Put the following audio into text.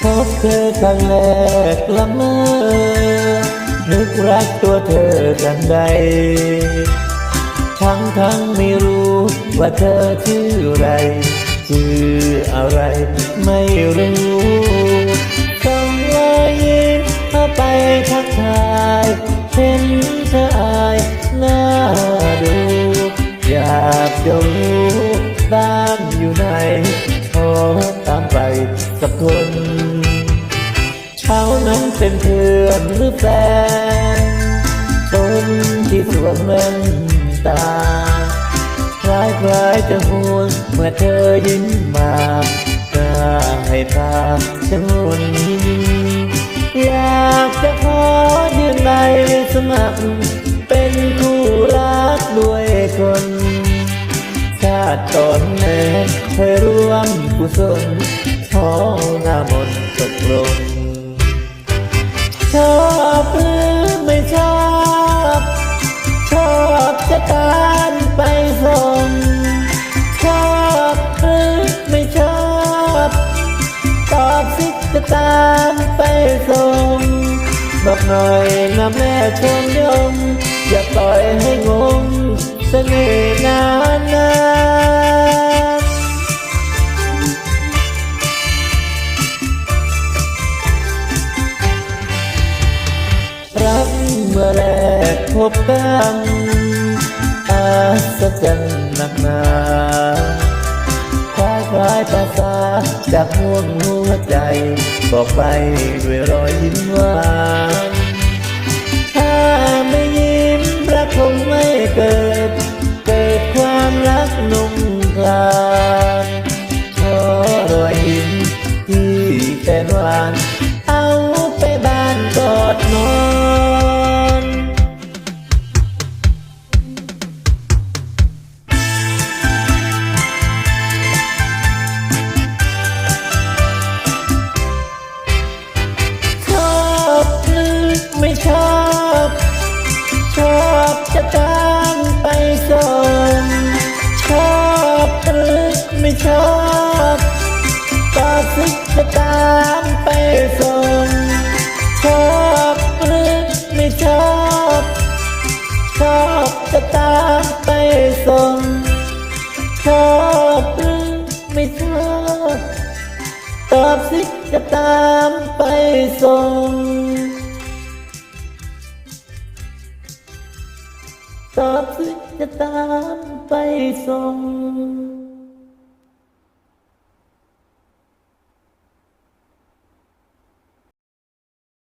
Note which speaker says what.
Speaker 1: เธอครั้งแรกละเมอนึกรักตัวเธอกันใด ทั้งทั้งไม่รู้ว่าเธอชื่ออะไรชื่ออะไรไม่รู้ส่งรอยยิ้มเข้าไปทักทายเห็นเธออายหน่าดู อยากจะรู้บ้านอยู่ไหน อตามไปสักคนเขานั้นเป็นเพื่อนหรือแฟนคนที่สวมแว่นตาคล้ายคล้ายๆจะห่วงเมื่อเธอยิ้มมาก็ให้พาฉันวนอยากจะขอยืนในสมัคร เคยร่วมกุศลขอหน้ามนต์ตกลง ชอบหรือไม่ชอบ ชอบจะตามไปส่ง ชอบหรือไม่ชอบ ตอบสิจะตามไปส่ง บอกหน่อยนะแม่ชมยม อย่าปล่อยให้งงเสน่ห์นา มื่อแรกพบกันอาศจรรย์หนักหนาคล้ายคล้ายๆภาษาจากห่วงหัวใจ บอกไปด้วยรอยยิ้มหวานถ้าไม่ยิ้มรักคงไม่เกิด เกิดความรักนุ่มคลานขอรอยยิ้มที่แสนหวาน เอาไปบ้านกอดนอน ไม่ชอบ ชอบจะตามไปส่งชอบหรือไม่ชอบก็สิจะตามไปส่งชอบหรือไม่ชอบ ชอบจะตามไปส่งชอบหรือไม่ชอบตอบสิจะตามไปส่ง ตอบซึ้งจะตามไปส่ง